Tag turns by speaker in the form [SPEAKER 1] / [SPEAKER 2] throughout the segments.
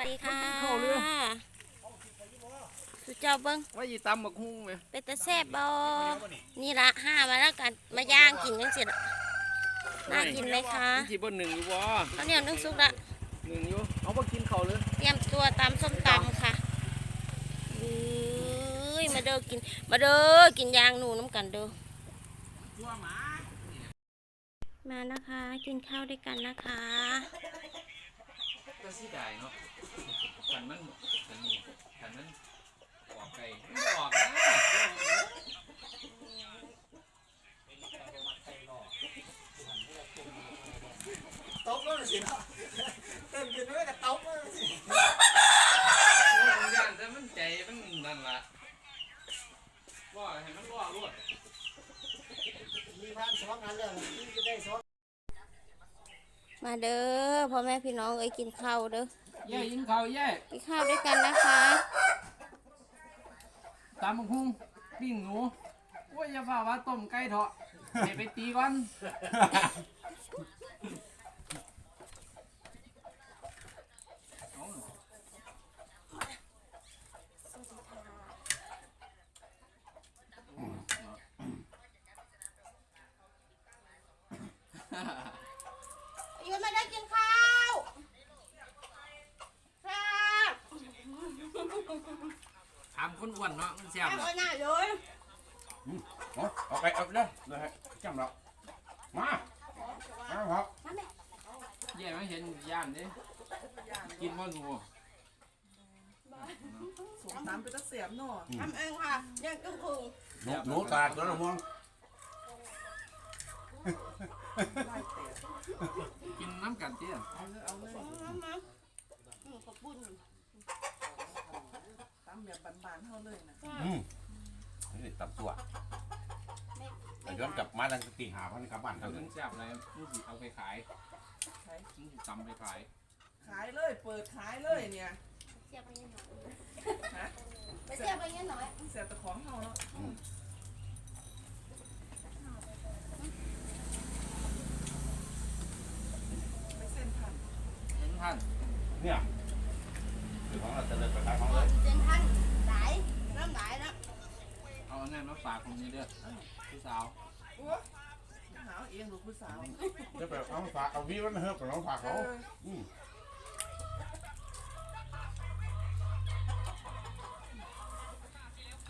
[SPEAKER 1] วัสดีค่ะ
[SPEAKER 2] เข้าเรื่อง
[SPEAKER 1] สุเจ้าเบิ้ง
[SPEAKER 2] ว่ายีตำบักฮุ้งไหม
[SPEAKER 1] เป็นตะแซ่บบอนี่ละห้ามาแล้วกันมาย่างกินกันเสร็จน่ากินไหมคะ
[SPEAKER 2] จีบนหนึ่งอยู่บ่
[SPEAKER 1] ข้าวเหนียวนึ่งซุกละ
[SPEAKER 2] หนึ่งอยู่เอาบ่กินเขาวเลย
[SPEAKER 1] เตรียมตัวตำส้มตำค่ะเอ้ยมาเด้อกิน มาเด้อกินยางหนูน้ำกันเด้อมานะคะ กินข้าวด้วยกันนะคะ
[SPEAKER 2] ก็สิได้เนาะ ขันมันขันนี่ขันมันออกไก่มันออกนะ
[SPEAKER 3] ตบแล้วสิเนาะเต้นกินด้วยกับตบแล้วสิ
[SPEAKER 2] โอ้ยมันย่านแต่มันใจมันนั่นล่ะว่าให้มันว่ารวด
[SPEAKER 3] มีพันสองอันแล้วนี่จะได้สอง
[SPEAKER 1] มาเด้อพ่อแม่พี่น้องเอ้ยกินข้าวเด้อ
[SPEAKER 2] แย่ยิงเขาวแย่
[SPEAKER 1] กินข้าวด้วยกันนะคะ
[SPEAKER 2] ตำบักฮุ้งปิ้งหนูโอ้ยอย่าฝ่าว่าต้มไก่เถอะเดี๋ยวไปตีก่อน
[SPEAKER 1] ยืนมาได้กินข้าวครับ
[SPEAKER 2] ถามคนอ้วนเนาะมันแซ่บ
[SPEAKER 1] แม่
[SPEAKER 2] เหรอ
[SPEAKER 1] เอาหน้าเลย
[SPEAKER 4] เอาเอาไปเอาไปเลยนะฮะจำเรามามาครับ
[SPEAKER 1] มาแม่
[SPEAKER 2] แย่ไม่เห็นย่านเด้กินบ่หนู
[SPEAKER 5] สมน้ำเป็นตะเสียบเนาะ
[SPEAKER 1] ทำเองค่ะเลี้ยังกุ้งคุง
[SPEAKER 4] หนูหนูตาตัวละม่วง
[SPEAKER 5] ไล่เตะ
[SPEAKER 2] กินน้ำกันเตี้ย
[SPEAKER 5] เอาเลยเอาเลย
[SPEAKER 1] มามาอืมขอบคุณ
[SPEAKER 5] ตามแบบบานๆเท่าเลยนะ
[SPEAKER 4] อืมนี่ตับตัวแต่ย้อนกลับมาทางตีหาพันกลับบ้าน
[SPEAKER 2] เอา
[SPEAKER 4] เท่า
[SPEAKER 2] ถึ
[SPEAKER 4] นั้น
[SPEAKER 2] งแซ่บอะไรมึงสิเอาไปขาย
[SPEAKER 5] ขาย
[SPEAKER 2] มึงสิตำไปขาย
[SPEAKER 5] ขายเลย เปิดขายเลยเนี่ย
[SPEAKER 1] เสียบไปยังหน่อย
[SPEAKER 5] ฮะ
[SPEAKER 1] ไปเสียบไปยังหน่อย
[SPEAKER 5] เสียบแต่ของเท่าเนาะไปเส้นพัน
[SPEAKER 2] เห็นท่าน
[SPEAKER 4] เนี่ยคือ ของเราจะเดินไปขายของ
[SPEAKER 1] ก่
[SPEAKER 4] เล
[SPEAKER 1] อน
[SPEAKER 4] ย
[SPEAKER 1] เจนท่านไหลเริ่มไหลแล้ว
[SPEAKER 2] เอาอันนั้นมาฝากผมนี่เด้อพี่สาว
[SPEAKER 5] โอ้หาเอาเองลูกผู้สาว
[SPEAKER 4] จะไปเอาฝากเอาวิวันเฮือบกับน้องฝาก
[SPEAKER 5] เอ
[SPEAKER 4] เขา
[SPEAKER 5] อ
[SPEAKER 4] อืม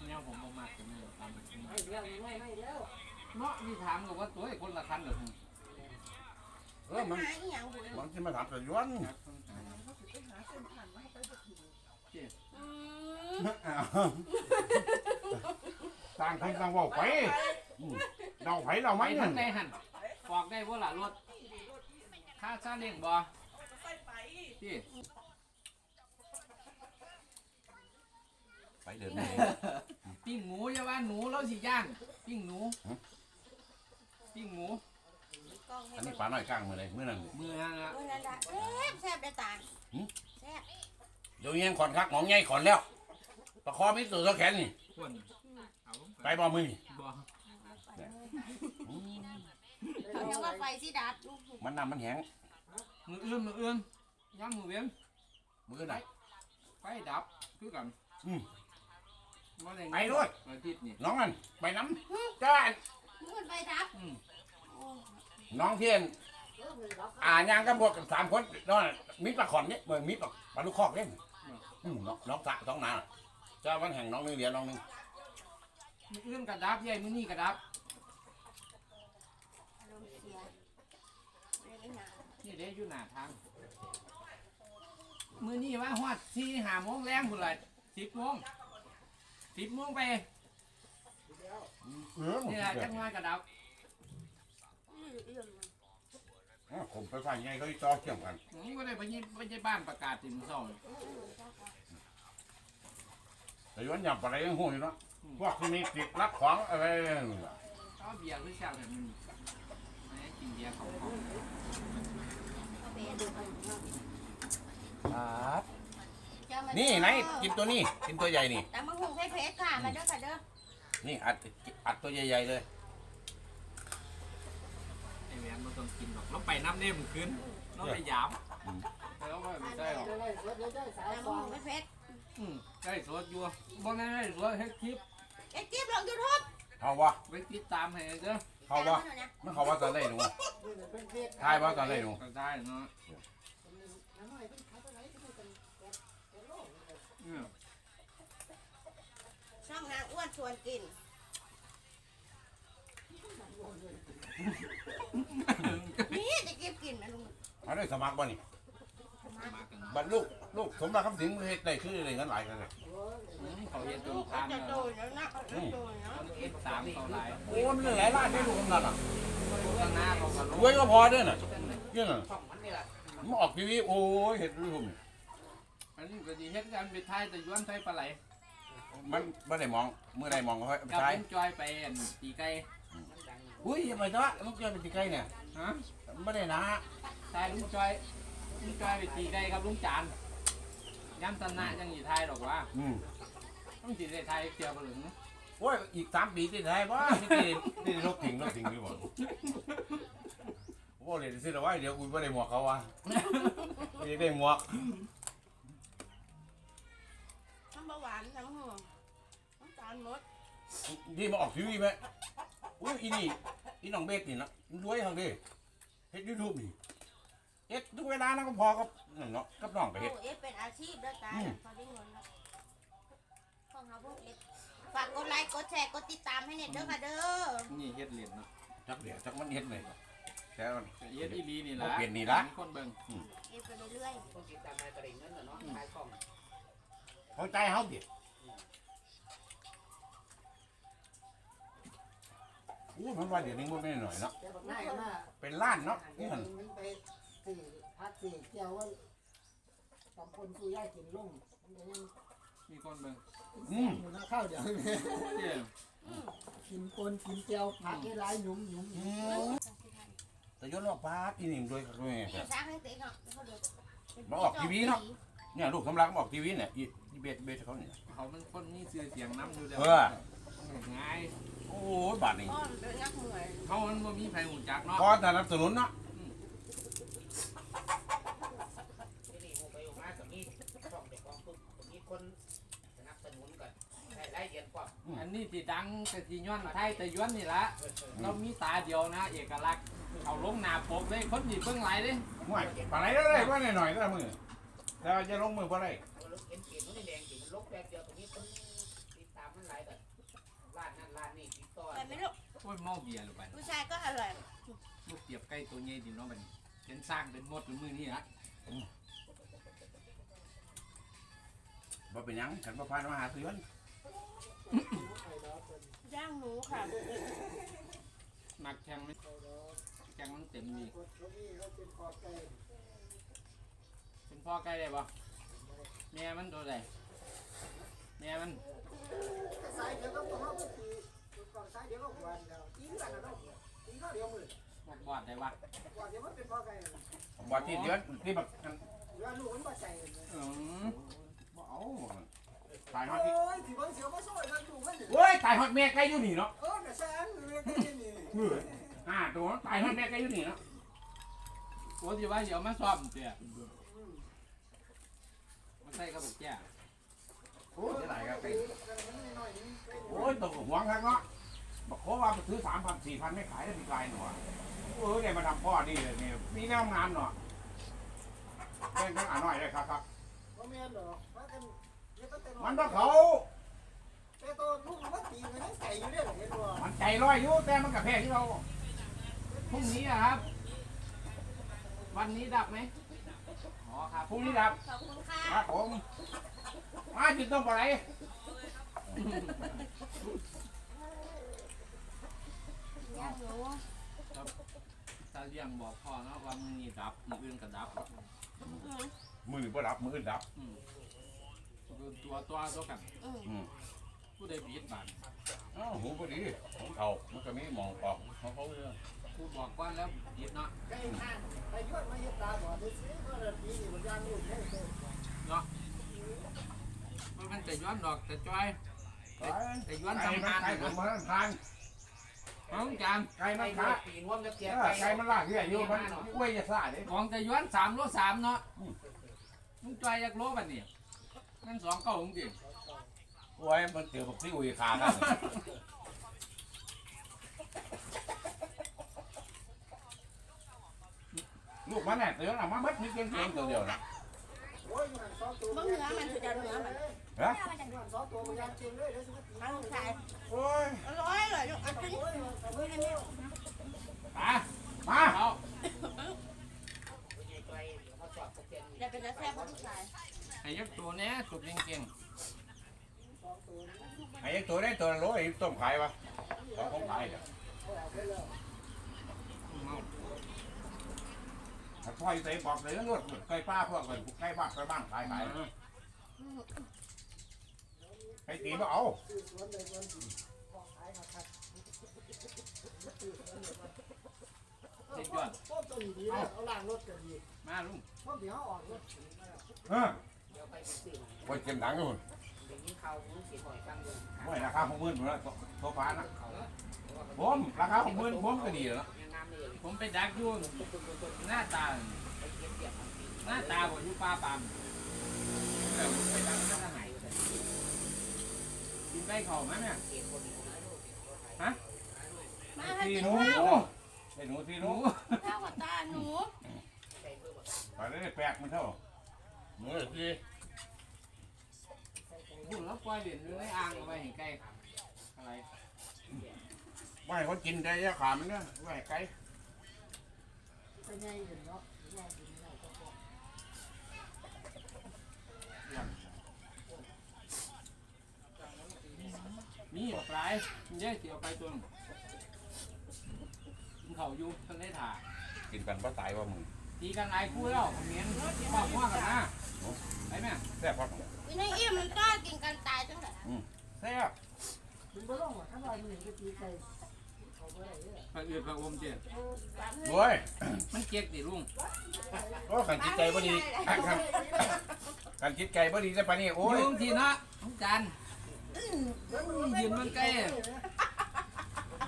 [SPEAKER 2] เนี่ยผมบ่มากจะไม่ตามไปกินเนาะที่ถามก็ว่าตัวไอ้คนละคันเหรอ
[SPEAKER 4] เออมัน
[SPEAKER 1] หาอีหยังบุญ
[SPEAKER 4] มันจะมาถามแต่ย้อน
[SPEAKER 1] อืม
[SPEAKER 4] ต่างคนต่างเว่าไปอืมเราไผเรา
[SPEAKER 2] ไป
[SPEAKER 4] ไม่
[SPEAKER 2] ทั
[SPEAKER 4] นั่
[SPEAKER 2] ง
[SPEAKER 4] น
[SPEAKER 2] ได้หันฟอกได้บ่ล่ะรถค่าซาเล้งบ่
[SPEAKER 5] ใส่ไป
[SPEAKER 2] พี่
[SPEAKER 4] ไปเดินไหน
[SPEAKER 2] ปิ้งหมูอย่าว่าหนูแล้วสิย่างปิ้งหนูปิ้งหมู
[SPEAKER 1] กล้องให้
[SPEAKER 4] อัน
[SPEAKER 1] เบิ่
[SPEAKER 4] นี้
[SPEAKER 1] ง
[SPEAKER 4] ปลาหน่อยกลางมาเลยเมื่อนั้น
[SPEAKER 2] มือนั่นละ
[SPEAKER 1] เมื่อนั้นละแซ่บแซ่บได้ตาแซ่บ
[SPEAKER 4] เดี๋ยวยังขอนคักหนองใหญ่ขอนแล้วประคอมิตรตัวแขนนี่
[SPEAKER 2] ควรเอา
[SPEAKER 4] ไปบ่มือนี่
[SPEAKER 2] บ่
[SPEAKER 4] อืม
[SPEAKER 1] เขาเรียกว่าไฟสิดับ
[SPEAKER 4] มันน้ำมันแห้ง
[SPEAKER 2] มือเอื้อมมือเอื้อมย่างมือเวียน
[SPEAKER 4] มือไหน
[SPEAKER 2] ไฟดับคือกัน
[SPEAKER 4] อืม
[SPEAKER 2] บ่ได้
[SPEAKER 4] ไปด้วย
[SPEAKER 2] อาทิตย์นี่
[SPEAKER 4] น้องนั่นไปน้ำจ้า
[SPEAKER 1] มืดไฟดับ
[SPEAKER 2] อืม
[SPEAKER 1] โอ้
[SPEAKER 4] น้องเทียนอ่านยังกับพวกสามคนน้องมีปลาขอนเนี่ยเหมือนมีปลาปลาลูกคอกเนี่ย อืมน้องน้องสะสองนาเจ้าวันแห่งน้องนึงเดียวน้องนึง
[SPEAKER 2] มือเอื้อมกระดับใหญ่มือนี่กระดับ
[SPEAKER 1] อารมณ์เสียไม่ได้นาน
[SPEAKER 2] นี่เด้อยู่หน้าทางมือนี่ว่าฮอดสี่ห้าโมงแรงพุ่นละสิบโมงสิบโมงไป
[SPEAKER 4] เออ
[SPEAKER 2] นี่แหละจังหวะกระดับ
[SPEAKER 4] ผมไปฟังไงเขาจ่อเกี่ยงกัน
[SPEAKER 2] ผมก็ได้ไปยี่ไปยี่บ้านประกาศถิ่นสอง
[SPEAKER 4] แต่ย้อนหยับอะไรยังหูอยู่เนาะพวกที่นี่ติดรักของอะไร
[SPEAKER 2] เขาเบียร์หรือแซ่บแบบนี้ไม่ให้กินเบียร์ของเขา
[SPEAKER 4] นี่ไหนกินตัวนี้กินตัวใหญ่นี่
[SPEAKER 1] แต่มังคงใช้เพชรค่ะมาเด้อค่ะเด้อ
[SPEAKER 4] นี่อัดอัดตัวใหญ่ๆเลย
[SPEAKER 2] ไอแหวนมันต้องกินหรอกเราไปน้ำเล่มขึ้นเราไปยาม
[SPEAKER 4] อืม
[SPEAKER 2] แล้วก็ไม่ใช่หรอก
[SPEAKER 3] เดี๋ยวได้เดี๋ยวได้สาย
[SPEAKER 1] น้ำ
[SPEAKER 3] ฟ
[SPEAKER 1] มั
[SPEAKER 3] อนง
[SPEAKER 1] ไม่เพชร
[SPEAKER 2] อืม ได้สดอยู่บ่ได้ได้สดเฮ็ดคลิป
[SPEAKER 1] ไอ้จิ๊บลงยูทูบ
[SPEAKER 4] เขาว่า
[SPEAKER 2] ไว้ติดตามให้เด้อ
[SPEAKER 4] เขาว่ามันเขาว่าตอนไหนหนู
[SPEAKER 3] นี่เป็นเพชร
[SPEAKER 4] ทายว่าตอนไหนหนู
[SPEAKER 2] ก็ได้เนาะ
[SPEAKER 3] น้ำหน่อยเป็นขายตัวไหนก็ไม่เป็นเป็นโลก
[SPEAKER 2] อืม
[SPEAKER 1] ช่องนางอ้วนชวนกินนี่จะเก็บกินนะลุง
[SPEAKER 4] เขาได้สมัครบ่นี่
[SPEAKER 2] มากัน
[SPEAKER 4] บัดลูกลูกสมรักคำสิงเฮ็ดได้คือได้เงินหลายกันเลย
[SPEAKER 2] อืมเขาเฮ็ดจ
[SPEAKER 1] ลู
[SPEAKER 2] น
[SPEAKER 1] ก
[SPEAKER 2] ทาน
[SPEAKER 1] จะ
[SPEAKER 2] แล้ว
[SPEAKER 1] โดนแล้วนะจะโดนเนาะ
[SPEAKER 2] เขาเฮ็ดตามเขาหลาย
[SPEAKER 4] โอ้มันหลายล้านได้ลูกกำนันอะ
[SPEAKER 2] ข้างหน้าเขาก็
[SPEAKER 4] ร
[SPEAKER 2] รู้
[SPEAKER 4] วยก็พอเด้อน่ะเนี่ยน่ะ
[SPEAKER 3] ช่องมันนี่แหละ
[SPEAKER 4] มันออกทีวีโอ้ยเฮ็ดรู้ผม
[SPEAKER 2] อันนี้ก็ดีเฮ็ดกันไปท้ายแต่ย้อนใส่ปลาไหล
[SPEAKER 4] มันบ่ได้มองเมื่อใดมองเขา
[SPEAKER 2] กับ
[SPEAKER 4] ใช้
[SPEAKER 2] เป็นจอยไปอันตีไก่
[SPEAKER 4] อุ้ยอย่าไปจ้ะลูกเจ้าเป็นสิไก่เนี่ย
[SPEAKER 2] ฮะ
[SPEAKER 4] บ่ได้นะ
[SPEAKER 2] ทายลุงจอย ลุงจอยไปตีไก่กับลุงจานย้ำตำหน้าจังอยู่ทายหรอกว่า
[SPEAKER 4] อืม
[SPEAKER 2] ต้องสิได้ทายเกี่ยวกับหลึง
[SPEAKER 4] โอ้ยอีกสามปีที่ไทยบ่นี่สินี่รถถิงรถถิงอยู่บ่โอ้เลยสิละว่าเดี๋ยวกูบ่ได้หมวกเขาว่ะนี่ได้หมวก
[SPEAKER 1] น้ำเบาหวานน้ำหัวน้ำตาลหมด
[SPEAKER 4] นี่มาออกทีวีไหมอุ้ยอีนี่อีน้องเบสนี่นะรวยทางดิเฮ็ดยูทูบนี่ เฮ็ดทุกเวลานะก็พอกับนั่นเนาะกับน้องก็เฮ็ด
[SPEAKER 1] โอ้เอฟเป็นอาชีพด้วยตา
[SPEAKER 4] อืม
[SPEAKER 1] เขาได้เงินแล้วของเขาพวกเอฟฝากกดไลค์กดแชร์กดติดตามให้เน็ตด้วยค่ะเด้อ
[SPEAKER 2] นี่เฮ็ดเหรียญเนาะ
[SPEAKER 4] จักเดี๋ยวจักมันเฮ็ดเลยแต่มัน
[SPEAKER 2] เฮ็ดอีหลีนี่ล่ะ
[SPEAKER 4] บ่เปลี่ยนนี่ล่ะ
[SPEAKER 2] มีคนเบิ่ง
[SPEAKER 1] เอฟไปเรื่อย
[SPEAKER 3] คนติดตามนายตริงนั่นน่ะเนาะขายของ
[SPEAKER 4] เข้าใจเฮาดิอู้มันว่าเดี๋ยวนี้มันไม่หน่อยเนาะ
[SPEAKER 3] แต่บักนายก็มา
[SPEAKER 4] เป็นล้านเนาะ
[SPEAKER 3] เดี๋
[SPEAKER 4] นี่
[SPEAKER 3] ยว
[SPEAKER 4] มัน
[SPEAKER 3] มันไป สื่อพักสื่อเกี่ยวว่าตำคนสู้ย่ายกินลุ่มมันก็ยัง
[SPEAKER 2] มีคนเบิ่ง
[SPEAKER 4] อืม
[SPEAKER 3] อยู่หน้าข้าวเดี๋ยวนี้
[SPEAKER 2] เจ้า
[SPEAKER 3] กินคนกินเจียวผักให้ร้ายหยุ่มหยุ่มหยุ่ม
[SPEAKER 4] แต่ย้อนว่าปาดอีนี่ด้วยครับแม่
[SPEAKER 1] ๆนี่สร้างให้ติ๊กเนาะเขาดู
[SPEAKER 4] มาออกทีวีเนาะเนี่ยลูกสำลักมาออกทีวีเนี่ยอีอีเบสเบสเขาเนี่ย
[SPEAKER 2] เขามันคนมีชื่อเสียงนำอยู่แล้ว
[SPEAKER 4] เออ
[SPEAKER 2] ง่าย
[SPEAKER 4] โอ้ยบาทนี่
[SPEAKER 1] พ่อมันเป็นนักมวย
[SPEAKER 2] เขามันบ่มีไผหูจักเนาะ
[SPEAKER 4] พอสนับสนุนเนาะ
[SPEAKER 3] ที่นี่ผมไปอยู่มากับมีช่องเด็กของปุ๊บมีคนสนับสนุนกัน ได้รายเดือนกว่า
[SPEAKER 2] อันนี้ที่ดังแต่ที่ย้อนไทยแต่ย้อนนี่ล่ะเรามีตาเดียวนะเอกลักษณ์เอาลงหน้าปกเลยคนนี่เบิ่งหลายเด้
[SPEAKER 4] ห่วยปานไหนได้เลยว่าหน่อยๆได้มือแต่ว่าจะลงมือบ่ได้
[SPEAKER 3] รถเห็นเกมมันแดงสิมันลบแป๊บเดียวตรงนี้คนติดตามมันหลายแบบร้านนั้นร้านนี้ติดต่อ
[SPEAKER 1] แต่ไม่รู้
[SPEAKER 2] โอ้ยเมาเบียร์ลงไป
[SPEAKER 1] ผู้ชายก็อร่อย
[SPEAKER 2] ลูกเตียบใกล้ตัวใหญ่ดิเนาะบัดนี้เป็นสร้างเป็นมดหรือมือนี่ฮะ
[SPEAKER 4] บ่เป็นหยังฉันบ่พานมาหาซื้อมัน
[SPEAKER 1] ย่างหนูค่ะ ห
[SPEAKER 2] มักแข่งไหมแข่งมันเต็มดีเป็นพ่อใกล้ได้ปะแม่มันตัวใดแม่มัน
[SPEAKER 3] สายเดี๋ยวก็ต้องเอาไปตีก่อนสายเดี๋ยวก็หวานแล้วตีกันนะเนาะตีข้าวเดี๋ยวมือ
[SPEAKER 2] บอดได้ปะ
[SPEAKER 3] กว่าเดี๋ยวมันเป็นพ่อไก่
[SPEAKER 4] บ่ที่เดือนที่แบักกัน
[SPEAKER 3] เวลาลูกมันมาใส่
[SPEAKER 2] อืม
[SPEAKER 4] บ่เอาตายฮอดที่
[SPEAKER 3] โอ้ยที่บางเสียวมาซอยา
[SPEAKER 4] ยฮอดแม่ไก่อยู่นี่เนาะ
[SPEAKER 3] เออกระแสนเลยก็ยังนี่เอ่า
[SPEAKER 4] ตัวตายฮอดแม่ไก่อยู่นี่เนาะ
[SPEAKER 2] โอ้ที่ว่าเดี๋ยวมาซ่อมเตี้ยมาใส่กระบอกแก่
[SPEAKER 4] โอ้ยไหลกันไก่โอ้ยตกหัวงครับเนาะบอกเขาว่าไปซื้อ3,000 4,000ไม่ขายได้ปีกายหนูอะเออเนี่ยมาทำพ่อนี่เลยเนี่ยมีแนวงานเนาะเป็นทั้งอ่าน้อยเลยครับครับ
[SPEAKER 3] พ่อแม่หรอว่ากันเดี๋ยวก็เต้น
[SPEAKER 4] มันต้องเขา
[SPEAKER 3] แต่ตัวลูกมันตีมันยังใส่อยู่เนี่ยเห็นบ่
[SPEAKER 4] มันใจร้อยอยู่แต่มันกับแพ้ที่เรา
[SPEAKER 2] พรุ่งนี้อะครับ วันนี้ดับไหมอ๋อครับ
[SPEAKER 4] พรุ่งนี้ครับ
[SPEAKER 1] ขอบคุณค่ะ
[SPEAKER 4] ครับผมมาจิตต้องไปไหน
[SPEAKER 1] ย่างหนู
[SPEAKER 2] ตาเลี้ยงบอกพ่อเนาะว่ามือนี้ดับมืออื่นก็ดับ
[SPEAKER 1] อืม
[SPEAKER 4] มือบ่ดับมือดับ
[SPEAKER 2] อืมตัวตัวตัวกัน
[SPEAKER 1] อืม
[SPEAKER 4] อืม
[SPEAKER 2] ผู้ใดบีดบาน
[SPEAKER 4] อ้าวหูพอดีของเขามันก็มีหมองออกของเขาเลย
[SPEAKER 2] ผู้บอกก่อนแล้วบีดเนาะ
[SPEAKER 3] ไก่ห้างไก่ยอดมาเฮ็ดตาบ่ได้สิก็ระปีนี่มันย่างลูกเต้น
[SPEAKER 2] มันมันจะย้อนดอกแต่จ้อยแต่ย้อน
[SPEAKER 4] ไก่
[SPEAKER 2] สำ
[SPEAKER 4] มัน
[SPEAKER 2] คัญ
[SPEAKER 4] ไก่
[SPEAKER 2] นะ
[SPEAKER 4] มันมันทาน
[SPEAKER 2] น้องจาน
[SPEAKER 4] ไก่มันขา
[SPEAKER 3] ปีนวมกับเกีย
[SPEAKER 4] ไก่มันลากเรื่อยอยู่มันกล้วยจะซ่าเด้
[SPEAKER 2] ของจะย้อนสามโลสามเนาะมึงจ้อยอยากโลบัดนี่นั่นสองเก้าจริง
[SPEAKER 4] โอ้ยมันเจอพวกที่อุ้ยขากันลูกมันแน่เตือนอะมาเม็ดนี่เก่งๆตัวเดียวนะ
[SPEAKER 1] เบิ่งเนื้อมันสุดยอดเนื้อมัน
[SPEAKER 4] ฮะ
[SPEAKER 1] มาลูกชาย
[SPEAKER 4] โอ้ย
[SPEAKER 1] อร่อยเลยลูกเอากิน
[SPEAKER 2] ตา
[SPEAKER 4] มา
[SPEAKER 2] เอา
[SPEAKER 3] เป็นไงตัวเองเขาสอบเขาเตียน
[SPEAKER 1] เดี๋ยวเป็นจะแซ่บลูกชาย
[SPEAKER 2] ให้ยักตัวเนี้ยสุดเก่ง
[SPEAKER 4] ไอ้ตัวได้ตัวละโลไอ้ต้มขายวะของของขายเนี่ย
[SPEAKER 2] ๆเมา
[SPEAKER 4] ถ้าพ่อยใส่บอกเลยนวดใกล้ป้าพวกกันใกล้บ้านใกล้บ้านขายขายใครตีมาเอา
[SPEAKER 2] เจ็ดยอด
[SPEAKER 3] เอาล่างรถกันดี
[SPEAKER 2] มาลุง
[SPEAKER 3] เดี๋ยวออกรถ
[SPEAKER 4] เออ
[SPEAKER 3] เดี๋ยวไปซื้อ
[SPEAKER 4] ไว้เก็บหนังอยู่
[SPEAKER 3] เดี๋ยวนี้เขามึงสีหอยฟังดู
[SPEAKER 4] ไว้ราคาหกหมื่นหมดแล้วโซฟานะผมราคาหกหมื่นผมก็ดีแล้ว
[SPEAKER 3] ยังน้ำเลย
[SPEAKER 2] ผมไปดักอยุ่น
[SPEAKER 3] ตุ้มตุ้มตุ้มตุ้ม
[SPEAKER 2] หน้าตา
[SPEAKER 3] ไปเก็บเก็บ
[SPEAKER 2] หน้าตาบ่อยู่ป้าปามเออไปดักหน้าตาไหนกินไปเขาไหมเนี่ย
[SPEAKER 3] เก็บคนนี้คนนั้น
[SPEAKER 1] มาให้
[SPEAKER 4] ที
[SPEAKER 1] กิน
[SPEAKER 4] หนู
[SPEAKER 1] ข้าว
[SPEAKER 4] ไอ้หนูทีห
[SPEAKER 2] ห
[SPEAKER 4] นู
[SPEAKER 2] นู
[SPEAKER 1] ข้าวกับตาหนู
[SPEAKER 3] ใส่เพื่อ
[SPEAKER 4] ไปได้แปลกมันเท่าหนูที
[SPEAKER 2] หุ่นแล้วปล่อยเหรียญอยู่ในอ่างเอาไว้ให้ไก่อะไร
[SPEAKER 4] ไม่เขากินได้ยาขามันเนี่ยไว้ไกล
[SPEAKER 2] มีปลายเย้เสียวไปตัวหนึงกินเขาอยู่ทันได้ถ่า
[SPEAKER 4] กินกันว่าตายว่ามึง
[SPEAKER 2] ตีกันหลายคู่แล้วคอมเมนต์ข้อว่ากันนะไป แม่
[SPEAKER 4] แซ่บพอ
[SPEAKER 1] วินัยอิ่มมันกล้ากินกันตายจังเลย
[SPEAKER 4] แซ่บ
[SPEAKER 2] พระเอือพระอมเจ้
[SPEAKER 4] โว้ย
[SPEAKER 2] มันเจ๊กดิลุง
[SPEAKER 4] โอ้ขันจิตใจบ่ดีขันขันจิตใจบ่ดีจะปานนี้โอ้ย
[SPEAKER 2] ลุงทีเนาะลุงจันยืนมันใกล้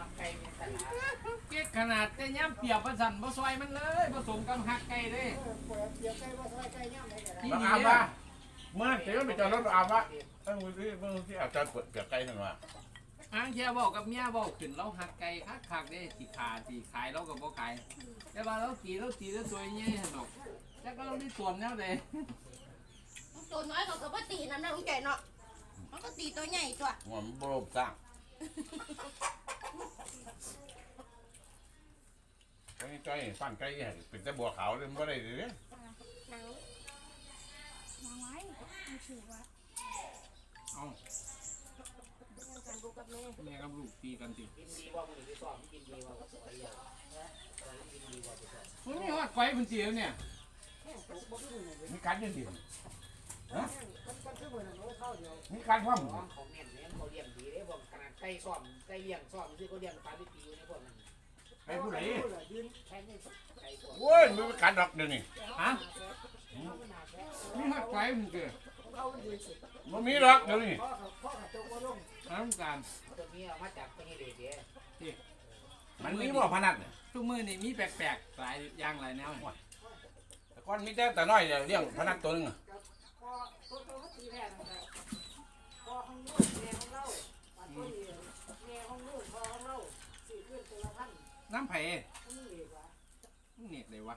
[SPEAKER 3] มันไก่เป็นตลาด
[SPEAKER 2] เก๊กขนาดแต่ย่ำเปียกประสันบ่ซอยมันเลยผสมกับหักไก่เลย
[SPEAKER 4] เราอาบว่า เมื่อเสียไปจอดรถเราอาบว่าเออมึงที่มึงที่อาบจอดเปิดเปียกไกลหน่อยว่า
[SPEAKER 2] อ้างเชียบอกกับเมียบอกขึ้นเราหักไก่คักคักๆเด้สิขาสิขายเราก็บ่ขายแต่ว่าเราตีเราตีแล้วตัวใหญ่หั่นดอกแล้วก็เราได้ส่วนแนวใด
[SPEAKER 1] ตัวน้อยเขาก็บ่ตีน้ำนะลุงใจเนาะมันก็ตีตัวใหญ่ตัว
[SPEAKER 4] หัวมันโบรบสร้างไอ้จ้อยฟันไก่เป็นแต่บัวขาวเลยมันบ่ได้เลย
[SPEAKER 1] หนัง
[SPEAKER 6] มาไว้ ไม่ถือว่า
[SPEAKER 2] เอ้า
[SPEAKER 1] กันดูกับแม่
[SPEAKER 2] แม่กับลูกตีกันสิ
[SPEAKER 3] กินดีว่ามึงไปสอบกินดีว่าไปเยอะกินดีว่าไปสอบ
[SPEAKER 2] มันมีฮอดไฟเพิ่นสิแล้วเนี่ย
[SPEAKER 4] มีการยืนดิมีการคว่
[SPEAKER 3] น้องเขาแม่นเนี่ยเขาเลี้ยงดีเลยพวกขนาดไก่ซ้อมไก่เลี้ยงซ้อมที่เขาเลี้ยงปลาดิบอยู่ในพวกนั้น
[SPEAKER 4] ไอ้ผู้ใด
[SPEAKER 3] แค่นี้ไก่ตัว
[SPEAKER 4] โอ้ยมันเป็นการดอกเดี๋ยวนี้
[SPEAKER 2] ฮะมีฮอดไฟเพิ่นสิ
[SPEAKER 4] มันมีดอกเดี๋ยวนี้
[SPEAKER 2] น้ำการ
[SPEAKER 3] ตัวนี้เอามาจากตัวนี้เด็ก
[SPEAKER 4] มันมีบ่พนันเนี่ย
[SPEAKER 2] ทุกมื้อนี่มีแปลกๆหลายอย่างหลายแนว
[SPEAKER 4] แต่ก่อนมีแต่แต่น้อยเดี๋ยวเลี้ยงพนันตัวหนึงอะ
[SPEAKER 2] น้ำไผ่มันเน็ตเลยวะ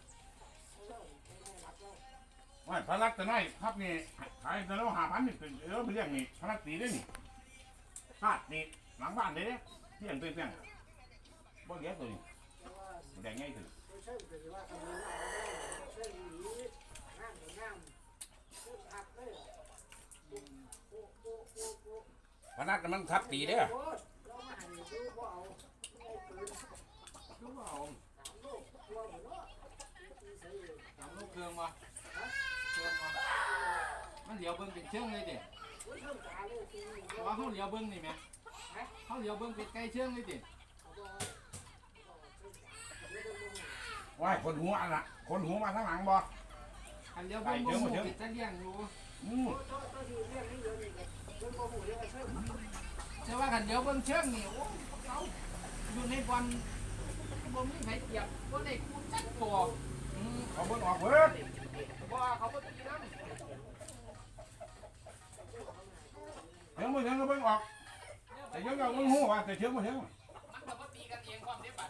[SPEAKER 2] ว่
[SPEAKER 4] พนันแต่น้อยครับนี่ขายแต่ละห้าพันนี่เออเป็นเรื่องนี่พนันตีได้นี่พลาดนี่หลังบ้านเลยเนี่ยเที่ยงตัวเที่ยงบ่เลี้ยงตัวนี้แดงง่ายถึงพนักมันทับตีเด้อ
[SPEAKER 2] ลูกเครื่องวะเครื่องวะ มันเหลียวเบิ่งเป็นเชิงเลยเด็ว่าเขาเหลียวเบิ่งนี่ไหมเขาเหลียวเบิ่งเป็นไก่เชิงเลยเด็
[SPEAKER 4] ว่ายคนหัวอันละคนหัวมาข้างหลังบ่
[SPEAKER 2] อันเหลียวเบิ่งบ่หูเป็นตะเลี้ยงอยู่
[SPEAKER 4] อืม
[SPEAKER 2] แต่ว่ากันเหลียวเบิ่งเชิงนี่โอ้เขาอยู่ในบอลบ่มีใครเกียบบ่ได้คู่จักตัวอืม
[SPEAKER 4] เขาเบิ่งออกเบิด
[SPEAKER 2] บ่เขาบ่ตีน้ำ
[SPEAKER 4] เถียงบ่เถียงก็เบิ่งออกแต่ยังก็เบิ่งหัวว่าแต่เถียงบ่เถียง
[SPEAKER 2] มันก็บ่ตีกันเองความเด้บัด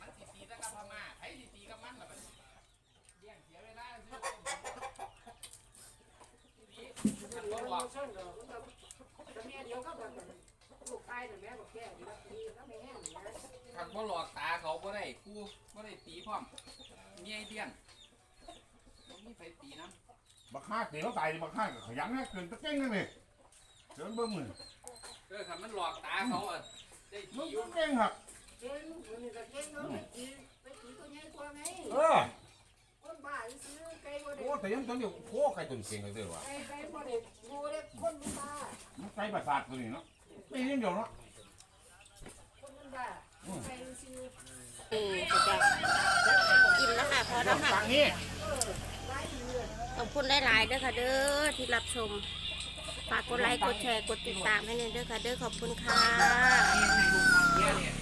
[SPEAKER 2] มันสิตีแต่กับพม่าไผสิตีกับมันล่ะบัดเลี้ยงเสียเวลาซื้อมันบ่บอกขันบ่หลอกตาเขาบ่ได้กูบ่ได้ตีพร้อมเมียไอ้เดียนบ่มีไผตีน้
[SPEAKER 4] บักฆ่าตีเขาตายดิบักฆ่าก็ขยันนะเกินตะเก่งนั่นนี่ เดินเบิ่งมือำ
[SPEAKER 2] เออคันมันหลอกตาเขาอะได้
[SPEAKER 4] มึ
[SPEAKER 2] ตี
[SPEAKER 4] ง
[SPEAKER 2] อยู่
[SPEAKER 4] ก็เก่งครับเออโอ้แต่ยังตอนนี้โค้ไก่ตุ่นเก่งเลยเด้อว่ะมันไก่ประสาทตัวนี้เนาะปีนี้เดียวเนาะ
[SPEAKER 1] อืมสุดยอดกินแล้วค่ะพอแล้วค่ะ
[SPEAKER 4] ฝั่งนี้
[SPEAKER 1] ขอบคุณหลายๆเด้อค่ะเด้อที่รับชม ฝากกดไลค์ กดแชร์ กดติดตามให้เนยเด้อค่ะ เด้อขอบคุณค่ะ
[SPEAKER 2] เนี่ยเนี่ย